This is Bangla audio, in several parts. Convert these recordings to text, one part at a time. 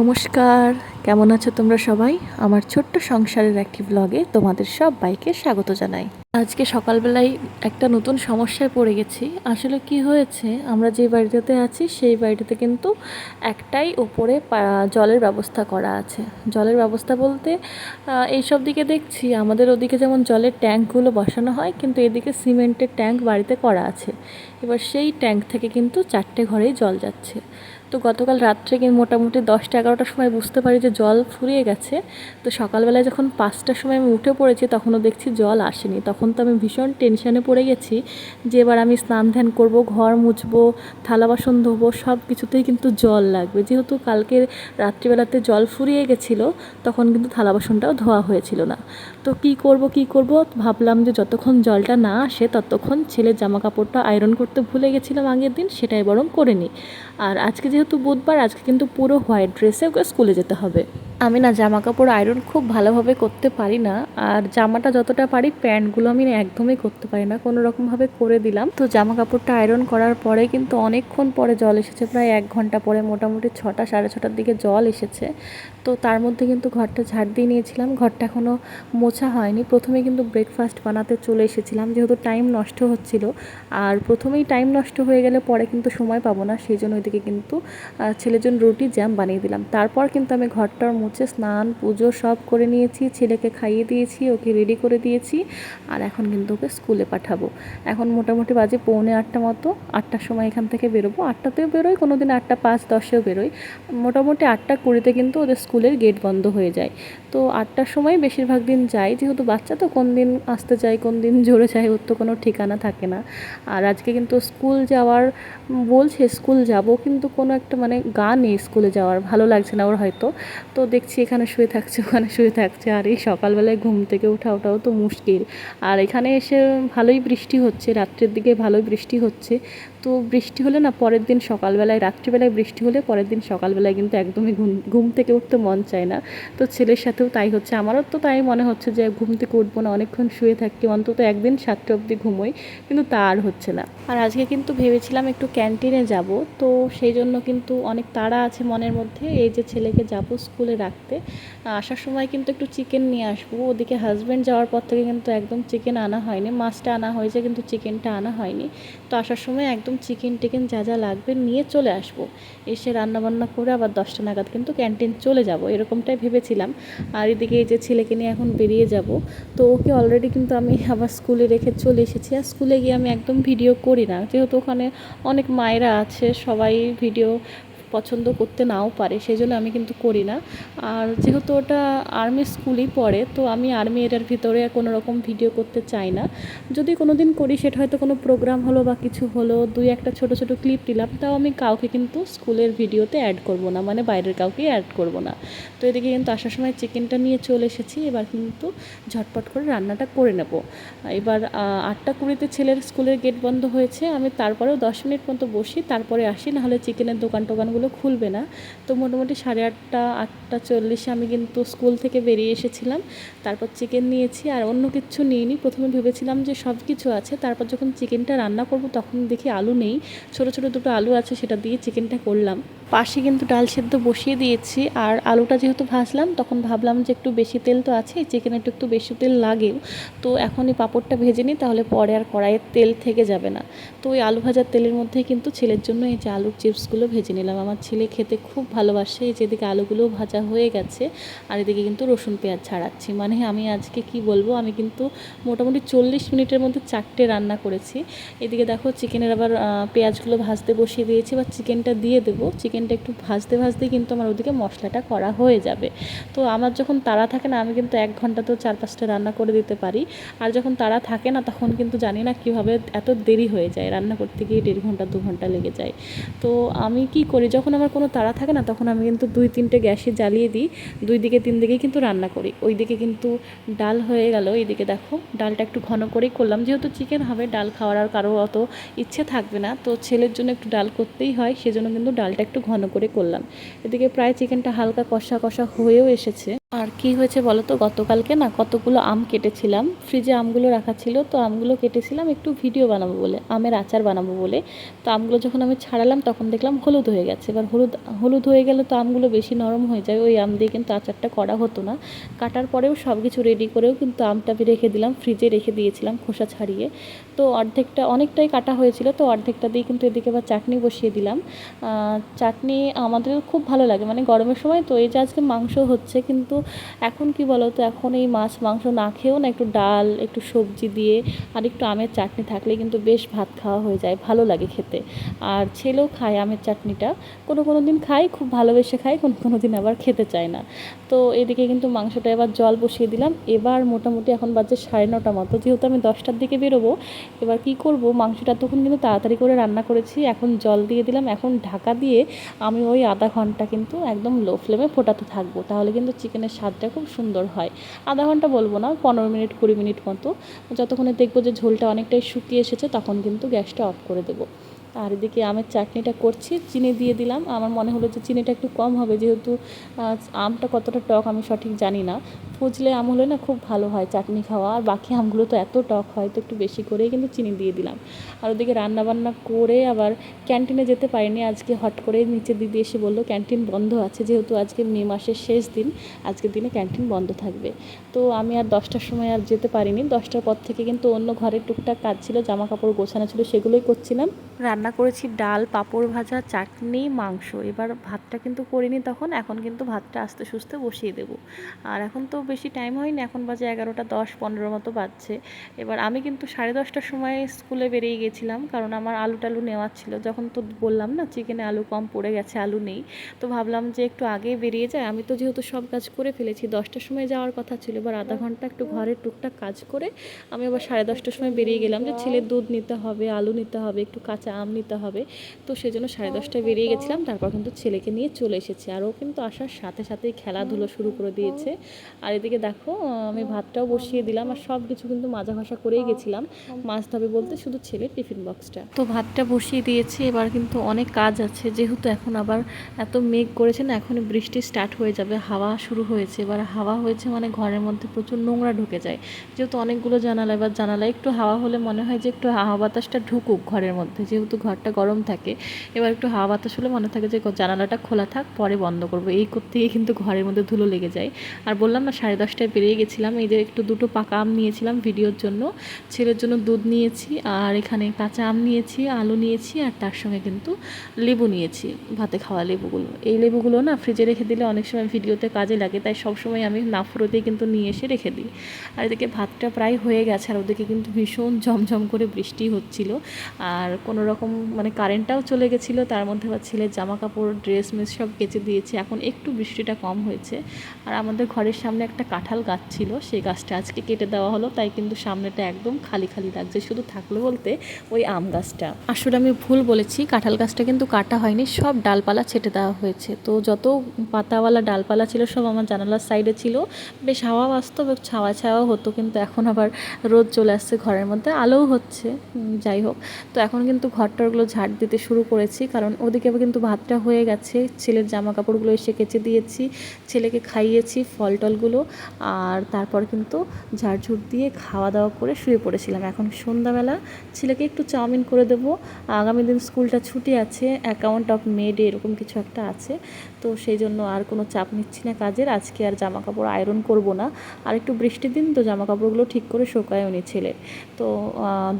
নমস্কার, কেমন আছো তোমরা সবাই? আমার ছোট্ট সংসারের একটি ব্লগে তোমাদের সব বাইকে স্বাগত জানাই। আজকে সকালবেলায় একটা নতুন সমস্যায় পড়ে গেছি। আসলে কি হয়েছে? আমরা যে বাড়িটাতে আছি, সেই বাড়িটাতে কিন্তু একটাই ওপরে জলের ব্যবস্থা করা আছে। জলের ব্যবস্থা বলতে এইসব দিকে দেখছি, আমাদের ওদিকে যেমন জলের ট্যাঙ্কগুলো বসানো হয়, কিন্তু এদিকে সিমেন্টের ট্যাঙ্ক বাড়িতে করা আছে। এবার সেই ট্যাঙ্ক থেকে কিন্তু চারটে ঘরেই জল যাচ্ছে। তো গতকাল রাত্রে কি মোটামুটি দশটা, এগারোটার সময় বুঝতে পারি যে জল ফুরিয়ে গেছে। তো সকালবেলায় যখন পাঁচটার সময় আমি উঠে পড়েছি, তখনও দেখছি জল আসেনি। তখন তো আমি ভীষণ টেনশনে পড়ে গেছি যে এবার আমি স্নান ধ্যান করব, ঘর মুছবো, থালা বাসন ধোবো, সব কিছুতেই কিন্তু জল লাগবে। যেহেতু কালকের রাত্রিবেলাতে জল ফুরিয়ে গেছিল, তখন কিন্তু থালা বাসনটাও ধোয়া হয়েছিল না। তো কি করব কি করব? ভাবলাম যে যতক্ষণ জলটা না আসে, ততক্ষণ ছেলের জামা কাপড়টা আয়রন করতে ভুলে গেছিলাম আগের দিন, সেটাই বরং করে নিই। আর আজকে যেহেতু বুধবার, আজকে কিন্তু পুরো হোয়াইট ড্রেসে ওকে স্কুলে যেতে হবে। আমি না জামা কাপড় আয়রন খুব ভালোভাবে করতে পারি না। আর জামাটা যতটা পারি, প্যান্টগুলো আমি একদমই করতে পারি না। কোনো রকমভাবে করে দিলাম। তো জামা কাপড়টা আয়রন করার পরে কিন্তু অনেকক্ষণ পরে জল এসেছে। প্রায় এক ঘণ্টা পরে, মোটামুটি ছটা, সাড়ে ছটার দিকে জল এসেছে। তো তার মধ্যে কিন্তু ঘরটা ঝাড় দিয়ে নিয়েছিলাম। ঘরটা এখনও মোছা হয়নি। প্রথমে কিন্তু ব্রেকফাস্ট বানাতে চলে এসেছিলাম, যেহেতু টাইম নষ্ট হচ্ছিল। আর প্রথমেই টাইম নষ্ট হয়ে গেলে পরে কিন্তু সময় পাবো না, সেই জন্য ওইদিকে কিন্তু ছেলের জন্য রুটি জ্যাম বানিয়ে দিলাম। তারপর কিন্তু আমি ঘরটার মুছে স্নান, পুজো সব করে নিয়েছি, ছেলেকে খাইয়ে দিয়েছি, ওকে রেডি করে দিয়েছি, আর এখন কিন্তু ওকে স্কুলে পাঠাবো। এখন মোটামুটি বাজে পৌনে আটটা মতো, আটটার সময় এখান থেকে বেরোবো। আটটাতেও বেরোই কোনো দিন আটটা পাঁচ, দশেও বেরোই। মোটামুটি আটটা কুড়িতে কিন্তু ওদের স্কুলের গেট বন্ধ হয়ে যায়। তো আটটার সময় বেশিরভাগ দিন যাই, যেহেতু বাচ্চা, তো কোন দিন আসতে চায় কোন দিন জোরে চায় ওর তো কোনো ঠিকানা থাকে না। আর আজকে কিন্তু স্কুল যাওয়ার, বলছে স্কুল যাব, কিন্তু কোনো একটা মানে গা নেই স্কুলে যাওয়ার, ভালো লাগছে না ওর হয়তো। তো দেখছি এখানে শুয়ে থাকছে, ওখানে শুয়ে থাকছে, আর এই সকালবেলায় ঘুম থেকে ওঠা ওঠাও তো মুশকিল। আর এখানে এসে ভালোই বৃষ্টি হচ্ছে, রাত্রের দিকে ভালোই বৃষ্টি হচ্ছে। তো বৃষ্টি হলে না পরের দিন সকালবেলায়, রাত্রিবেলায় বৃষ্টি হলে পরের দিন সকালবেলায় কিন্তু একদমই ঘুম ঘুম থেকে উঠতে মন চায় না। তো ছেলের সাথেও তাই হচ্ছে। আমারও তো তাই মনে হচ্ছে যে ঘুম থেকে উঠবো না, অনেকক্ষণ শুয়ে থাকি, অন্তত একদিন সাতটা অবধি ঘুমোই, কিন্তু তা আর হচ্ছে না। আর আজকে কিন্তু ভেবেছিলাম একটু ক্যান্টিনে যাব, তো সেই জন্য কিন্তু অনেক তাড়া আছে মনের মধ্যে, এই যে ছেলেকে যাব স্কুলে রাখতে। আসার সময় কিন্তু একটু চিকেন নিয়ে আসব। ওদিকে হাজব্যান্ড যাওয়ার পর থেকে কিন্তু একদম চিকেন আনা হয়নি, মাছটা আনা হয়েছে কিন্তু চিকেনটা আনা হয়নি। তো আসার সময় একদম চিকেন টিকেন যা যা লাগবে নিয়ে চলে আসব। এসে রান্নাবান্না করে আবার দশটা নাগাদ কিন্তু ক্যান্টিন চলে যাব, এরকমটাই ভেবেছিলাম। আর এদিকে এই যে ছেলেকে নিয়ে এখন বেরিয়ে যাব, তো ওকে অলরেডি কিন্তু আমি আবার স্কুলে রেখে চলে এসেছি। আর স্কুলে গিয়ে আমি একদম ভিডিও করি না। যেহেতু ওখানে অনেক মায়েরা আছে, সবাই ভিডিও পছন্দ করতে নাও পারে, সেই জন্য আমি কিন্তু করি না। আর যেহেতু ওটা আর্মি স্কুলই পড়ে, তো আমি আর্মি এটার ভিতরে কোনো রকম ভিডিও করতে চাই না। যদি কোনো দিন করি, সেটা হয়তো কোনো প্রোগ্রাম হলো বা কিছু হলো, দুই একটা ছোট ছোট ক্লিপ দিলাম, তাও আমি কাউকে কিন্তু স্কুলের ভিডিওতে অ্যাড করব না মানে বাইরের কাউকে অ্যাড করব না। তো এদিকে কিন্তু আসার সময় চিকেনটা নিয়ে চলে এসেছি, এবার কিন্তু ঝটপট করে রান্নাটা করে নেব। এবার আটটা কুড়িতে ছেলের স্কুলের গেট বন্ধ হয়েছে, আমি তারপরেও দশ মিনিট মতো বসি, তারপরে আসি, নাহলে চিকেনের দোকান টোকানগুলো খুলবে না। তো মোটামুটি সাড়ে আটটা আটটা চল্লিশে আমি কিন্তু স্কুল থেকে বেরিয়ে এসেছিলাম। তারপর চিকেন নিয়েছি আর অন্য কিছু নিইনি। প্রথমে ভেবেছিলাম যে সব কিছু আছে। তারপর যখন চিকেনটা রান্না করব তখন দেখি আলু নেই। ছোট ছোট দুটো আলু আছে, সেটা দিয়ে চিকেনটা করলাম। পাশে কিন্তু ডাল সেদ্ধ বসিয়ে দিয়েছি আর আলুটা যেহেতু ভাজলাম, তখন ভাবলাম যে একটু বেশি তেল তো আছে চিকেনে একটু একটু বেশি তেল লাগেও। তো এখন এই পাঁপড়টা ভেজে নিই, তাহলে পরে আর কড়াইয়ের তেল থেকে যাবে না। তো ওই আলু ভাজার তেলের মধ্যে কিন্তু ছেলের জন্য এই যে আলুর চিপসগুলো ভেজে নিলাম আমার ছেলে খেতে খুব ভালোবাসে যেদিকে আলুগুলো ভাজা হয়ে গেছে আর এদিকে কিন্তু রসুন পেঁয়াজ ছাড়াচ্ছি। মানে আমি আজকে কি বলব, আমি কিন্তু মোটামুটি চল্লিশ মিনিটের মধ্যে চারটে রান্না করেছি। এদিকে দেখো চিকেনের আবার পেঁয়াজগুলো ভাজতে বসিয়ে দিয়েছি বা চিকেনটা দিয়ে দেবো। চিকেনটা একটু ভাজতে ভাজতে কিন্তু আমার ওদিকে মশলাটা করা হয়ে যাবে। তো আমার যখন তাড়া থাকে না, আমি কিন্তু এক ঘণ্টা তো চার পাঁচটা রান্না করে দিতে পারি। আর যখন তাড়া থাকে না, তখন কিন্তু জানি না কীভাবে এত দেরি হয়ে যায়। রান্না করতে গিয়ে দেড় ঘণ্টা, দু ঘণ্টা লেগে যায়। তো আমি কি করি যখন আমার কোনো তাড়া থাকে না, তখন আমি কিন্তু দুই তিনটে গ্যাসে জ্বালিয়ে দিই। দুই দিকে, তিন দিকেই কিন্তু রান্না করি। ওই দিকে কিন্তু ডাল হয়ে গেল। এইদিকে দেখো, ডালটা একটু ঘন করেই করলাম। যেহেতু চিকেন হবে, ডাল খাওয়ার আর কারও অত ইচ্ছে থাকবে না। তো ছেলের জন্য একটু ডাল করতেই হয়, সেজন্য কিন্তু ডালটা একটু ঘন করে করলাম। এদিকে প্রায় চিকেনটা হালকা কষা কষা হয়েও এসেছে। আর কি হয়েছে বলো তো? গতকালকে না কতগুলো আম কেটেছিলাম। ফ্রিজে আমগুলো রাখা ছিল, তো আমগুলো কেটেছিলাম, একটু ভিডিও বানাবো বলে, আমের আচার বানাবো বলে। তো আমগুলো যখন আমি ছাড়ালাম, তখন দেখলাম হলুদ হয়ে গেছে। এবার হলুদ হলুদ হয়ে গেলে তো আমগুলো বেশি নরম হয়ে যায়, ওই আম দিয়ে কিন্তু আচারটা করা হতো না। কাটার পরেও সব কিছু রেডি করেও কিন্তু আমটা আমি রেখে দিলাম ফ্রিজে রেখে দিয়েছিলাম খোসা ছাড়িয়ে। তো অর্ধেকটা, অনেকটাই কাটা হয়েছিল, তো অর্ধেকটা দিয়ে কিন্তু এদিকে আবার চাটনি বসিয়ে দিলাম। চাটনি আমাদের খুব ভালো লাগে মানে গরমের সময় তো এই যে আজকে মাংস হচ্ছে, কিন্তু এখন কি বলো তো এখন এই মাছ, মাংস না খেয়েও না একটু ডাল, একটু সবজি দিয়ে আর একটু আমের চাটনি থাকলে কিন্তু বেশ ভাত খাওয়া হয়ে যায়, ভালো লাগে খেতে। আর ছেলেও খায় আমের চাটনিটা, কোনো কোনো দিন খায়, খুব ভালোবেসে খায়, কোনো কোনো দিন আবার খেতে চায় না। তো এদিকে কিন্তু মাংসটা এবার জল বসিয়ে দিলাম, এবার মোটামুটি এখন বাজে সাড়ে নটা মতো, যেহেতু আমি দশটার দিকে বেরোবো, এবার কি করব, মাংসটা তখন কিন্তু তাড়াতাড়ি করে রান্না করেছি, এখন জল দিয়ে দিলাম, এখন ঢাকা দিয়ে আমি ওই আধা ঘণ্টা কিন্তু একদম লো ফ্লেমে ফোটাতে থাকব, তাহলে কিন্তু চিকেনের স্বাদটা খুব সুন্দর হয়। আধা ঘণ্টা বলব না, পনেরো মিনিট, কুড়ি মিনিট মতো। যতক্ষণে দেখব যে ঝোলটা অনেকটাই শুকিয়ে এসেছে, তখন কিন্তু গ্যাসটা অফ করে দেবো। আর এদিকে আমের চাটনিটা করছি, চিনি দিয়ে দিলাম। আমার মনে হলো যে চিনিটা একটু কম হবে, যেহেতু আমটা কতটা টক আমি সঠিক জানি না। ফুজলে আম হলে না খুব ভালো হয় চাটনি খাওয়া। আর বাকি আমগুলো তো এত টক হয়, তো একটু বেশি করেই কিন্তু চিনি দিয়ে দিলাম। আর ওদিকে রান্না বান্না করে আবার ক্যান্টিনে যেতে পারিনি, আজকে হট করে নিচে দিদি এসে বলল, ক্যান্টিন বন্ধ আছে যেহেতু আজকে মে মাসের শেষ দিন, আজকের দিনে ক্যান্টিন বন্ধ থাকবে। তো আমি আর দশটার সময় আর যেতে পারিনি। দশটার পর থেকে কিন্তু অন্য ঘরের টুকটাক কাজ ছিল জামা কাপড় গোছানো ছিল, সেগুলোই করছিলাম। রান্না করেছি ডাল, পাঁপড় ভাজা, চাটনি, মাংস। এবার ভাতটা কিন্তু করিনি তখন, এখন কিন্তু ভাতটা আস্তে সুস্তে বসিয়ে দেবো। আর এখন তো বেশি টাইম হয়নি এখন বাজে এগারোটা দশ পনেরো মতো বাজছে। এবার আমি কিন্তু সাড়ে দশটার সময় স্কুলে বেরিয়ে গেছিলাম কারণ আমার আলু টালু নেওয়ার ছিল। যখন তো বললাম না চিকেনে আলু কম পড়ে গেছে আলু নেই তো ভাবলাম যে একটু আগে বেরিয়ে যায়। আমি তো যেহেতু সব কাজ করে ফেলেছি দশটার সময় যাওয়ার কথা ছিল এবার আধা ঘণ্টা একটু ঘরের টুকটাক কাজ করে আমি আবার সাড়ে দশটার সময় বেরিয়ে গেলাম যে ছেলের দুধ নিতে হবে আলু নিতে হবে একটু কাঁচা আম নিতে হবে। তো সেই জন্য সাড়ে দশটায় বেরিয়ে গেছিলাম তারপর কিন্তু ছেলেকে নিয়ে চলে এসেছে। আর ও কিন্তু আসার সাথে সাথেই খেলাধুলো শুরু করে দিয়েছে। আর এদিকে দেখো, আমি ভাতটাও বসিয়ে দিলাম আর সব কিছু কিন্তু মাজা ঘষা করেই গেছিলাম। মাছ ধবে বলতে শুধু ছেলের টিফিন বক্সটা। তো ভাতটা বসিয়ে দিয়েছি, এবার কিন্তু অনেক কাজ আছে। যেহেতু এখন আবার এত মেঘ করেছে না এখন বৃষ্টি স্টার্ট হয়ে যাবে, হাওয়া শুরু হয়েছে। এবার হাওয়া হয়েছে মানে ঘরের মধ্যে প্রচুর নোংরা ঢুকে যায়। যেহেতু অনেকগুলো জানালা, এবার জানালা একটু হাওয়া হলে মনে হয় যে একটু হাওয়া বাতাসটা ঢুকুক ঘরের মধ্যে, যেহেতু ঘরটা গরম থাকে। এবার একটু হাওয়া বাতাস হলে মনে থাকে যে জানালাটা খোলা থাক, পরে বন্ধ করব। এই করতে গিয়ে কিন্তু ঘরের মধ্যে ধুলো লেগে যায়। আর বললাম না সাড়ে দশটায় বেরিয়ে গেছিলাম। এই যে একটু দুটো পাকা আম নিয়েছিলাম ভিডিওর জন্য। ছেলের জন্য দুধ নিয়েছি আর এখানে কাঁচা আম নিয়েছি, আলু নিয়েছি আর তার সঙ্গে কিন্তু লেবু নিয়েছি, ভাতে খাওয়া লেবুগুলো। এই লেবুগুলো না ফ্রিজে রেখে দিলে অনেক সময় ভিডিওতে কাজে লাগে, তাই সবসময় আমি নাফরোতেই কিন্তু নিয়ে এসে রেখে দিই। আর এদিকে ভাতটা প্রায় হয়ে গেছে আর ওদিকে কিন্তু ভীষণ ঝমঝম করে বৃষ্টি হচ্ছিল। আর কোনো রকম মানে কারেন্টটাও চলে গেছিল, তার মধ্যে আবার ছেলের জামা কাপড় ড্রেস মেস সব কেচে দিয়েছি। এখন একটু বৃষ্টিটা কম হয়েছে। আর আমাদের ঘরের সামনে কাঁঠাল গাছ ছিল, সেই গাছটা আজকে কেটে দেওয়া হলো, তাই কিন্তু সামনেটা একদম খালি খালি লাগছে, শুধু থাকল বলতে ওই আম গাছটা। আসলে আমি ভুল বলেছি, কাঁঠাল গাছটা কিন্তু কাটা হয়নি, সব ডালপালা ছেটে দেওয়া হয়েছে। তো যত পাতাওয়ালা ডালপালা ছিল, সব আমার জানালার সাইডে ছিল। বেশ হাওয়া বাস্তব ছাওয়া ছাওয়া হতো, কিন্তু এখন আবার রোদ চলে আসছে ঘরের মধ্যে, আলোও হচ্ছে যাই হোক। তো এখন কিন্তু ঘরটরগুলো ঝাড় দিতে শুরু করেছি, কারণ ওদিকে কিন্তু ভাতটা হয়ে গেছে, ছেলের জামা কাপড়গুলো এসে কেচে দিয়েছি, ছেলেকে খাইয়েছি ফল টলগুলো আর তারপর কিন্তু ঝাড়ঝুড় দিয়ে খাওয়া দাওয়া করে শুয়ে পড়েছিলাম। এখন সন্ধ্যাবেলা ছেলেকে একটু চাউমিন করে দেবো। আগামী দিন স্কুলটা ছুটি আছে অ্যাকাউন্ট অফ মেড এরকম কিছু একটা আছে। তো সেই জন্য আর কোনো চাপ নিচ্ছি না কাজের। আজকে আর জামা কাপড় আয়রন করব না। আর একটু বৃষ্টির দিন তো জামা কাপড়গুলো ঠিক করে শোকায়ও নি ছেলের তো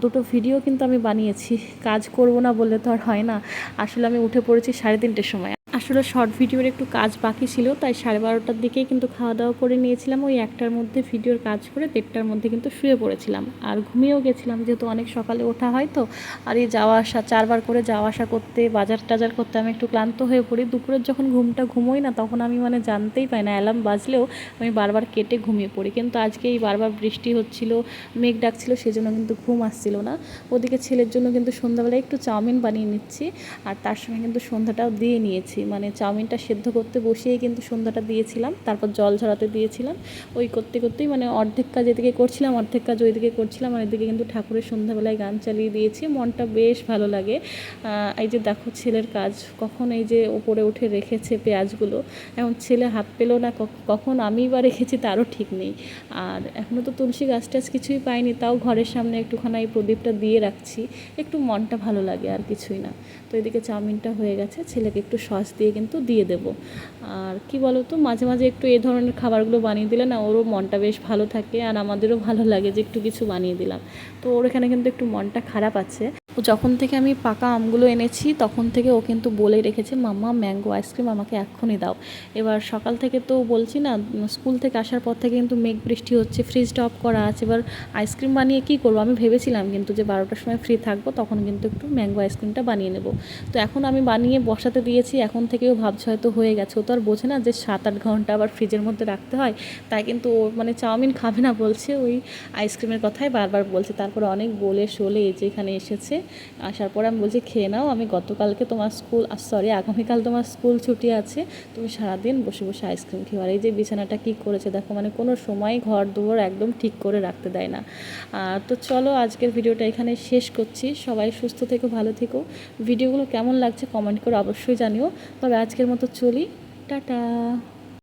দুটো ভিডিও কিন্তু আমি বানিয়েছি। কাজ করব না বললে তো আর হয় না। আসলে আমি উঠে পড়েছি সাড়ে তিনটের সময়। আসলে শর্ট ভিডিওর একটু কাজ বাকি ছিল, তাই সাড়ে বারোটার দিকেই কিন্তু খাওয়া দাওয়া করে নিয়েছিলাম। ওই একটার মধ্যে ভিডিওর কাজ করে দেড়টার মধ্যে কিন্তু শুয়ে পড়েছিলাম। আর ঘুমিয়েও গেছিলাম, যেহেতু অনেক সকালে ওঠা হয় তো। আর এই যাওয়া আসা, চারবার করে যাওয়া আসা করতে, বাজার টাজার করতে আমি একটু ক্লান্ত হয়ে পড়ি। দুপুরের যখন ঘুমটা ঘুমোই না, তখন আমি মানে জানতেই পাই না অ্যালার্ম বাজলেও আমি বারবার কেটে ঘুমিয়ে পড়ি। কিন্তু আজকে এই বারবার বৃষ্টি হচ্ছিল, মেঘ ডাকছিল, সেজন্য কিন্তু ঘুম আসছিল না। ওদিকে ছেলের জন্য কিন্তু সন্ধ্যাবেলায় একটু চাউমিন বানিয়ে নিচ্ছি, আর তার সঙ্গে কিন্তু সন্ধ্যাটাও দিয়ে নিয়েছি। মানে চাউমিনটা সেদ্ধ করতে বসিয়েই কিন্তু সন্ধ্যাটা দিয়েছিলাম, তারপর জল ঝরাতে দিয়েছিলাম। ওই করতে করতেই মানে অর্ধেক কাজ এদিকে করছিলাম, অর্ধেক কাজ ওইদিকে করছিলাম, আর এদিকে কিন্তু ঠাকুরের সন্ধ্যাবেলায় গান চালিয়ে দিয়েছি। মনটা বেশ ভালো লাগে। এই যে দেখো ছেলের কাজ, কখন এই যে ওপরে উঠে রেখেছে পেঁয়াজগুলো, এখন ছেলে হাত পেল না কখন আমি বা রেখেছি তারও ঠিক নেই। আর এখনও তো তুলসী গাছ টাছ কিছুই পাইনি, তাও ঘরের সামনে একটুখানি এই প্রদীপটা দিয়ে রাখছি, একটু মনটা ভালো লাগে আর কিছুই না। তো এদিকে চাউমিনটা হয়ে গেছে, ছেলেকে একটু সস দিয়ে কিন্তু দিয়ে দেবো। আর কি বলো তো মাঝে মাঝে একটু এই ধরনের খাবারগুলো বানিয়ে দিলে না ওরও মনটা বেশ ভালো থাকে আর আমাদেরও ভালো লাগে যে একটু কিছু বানিয়ে দিলাম। তো ওর এখানে কিন্তু একটু মনটা খারাপ আছে। ও যখন থেকে আমি পাকা আমগুলো এনেছি তখন থেকে ও কিন্তু বলেই রেখেছে, মাম্মা, ম্যাঙ্গো আইসক্রিম আমাকে এক্ষুনি দাও। এবার সকাল থেকে তো বলছি না স্কুল থেকে আসার পর থেকে কিন্তু মেঘ বৃষ্টি হচ্ছে ফ্রিজটা অফ করা আছে। এবার আইসক্রিম বানিয়ে কী করব? আমি ভেবেছিলাম কিন্তু যে বারোটার সময় ফ্রি থাকব, তখন কিন্তু একটু ম্যাঙ্গো আইসক্রিমটা বানিয়ে নেব। তো এখন আমি বানিয়ে বসাতে দিয়েছি, এখন থেকেও ভাবছে হয়তো হয়ে গেছে। ও তো আর বোঝে না যে সাত আট ঘণ্টা আবার ফ্রিজের মধ্যে রাখতে হয়। তাই কিন্তু ও মানে চাউমিন খাবে না বলছে ওই আইসক্রিমের কথাই বারবার বলছে। তারপরে অনেক বলে শোলে এই যে এখানে এসেছে। আসার পরে আমি বলছি, খেয়ে নাও, আমি গতকালকে তোমার স্কুল সরি আগামীকাল তোমার স্কুল ছুটি আছে। তুমি সারাদিন বসে বসে আইসক্রিম খেও আর এই যে বিছানাটা কী করেছে, দেখো মানে কোনো সময় ঘর দুয়ার একদম ঠিক করে রাখতে দেয় না। আর তো চলো, আজকের ভিডিওটা এখানে শেষ করছি। সবাই সুস্থ থেকো, ভালো থেকো। ভিডিওগুলো কেমন লাগছে কমেন্ট করে অবশ্যই জানিও। তবে আজকের মতো চলি। টাটা।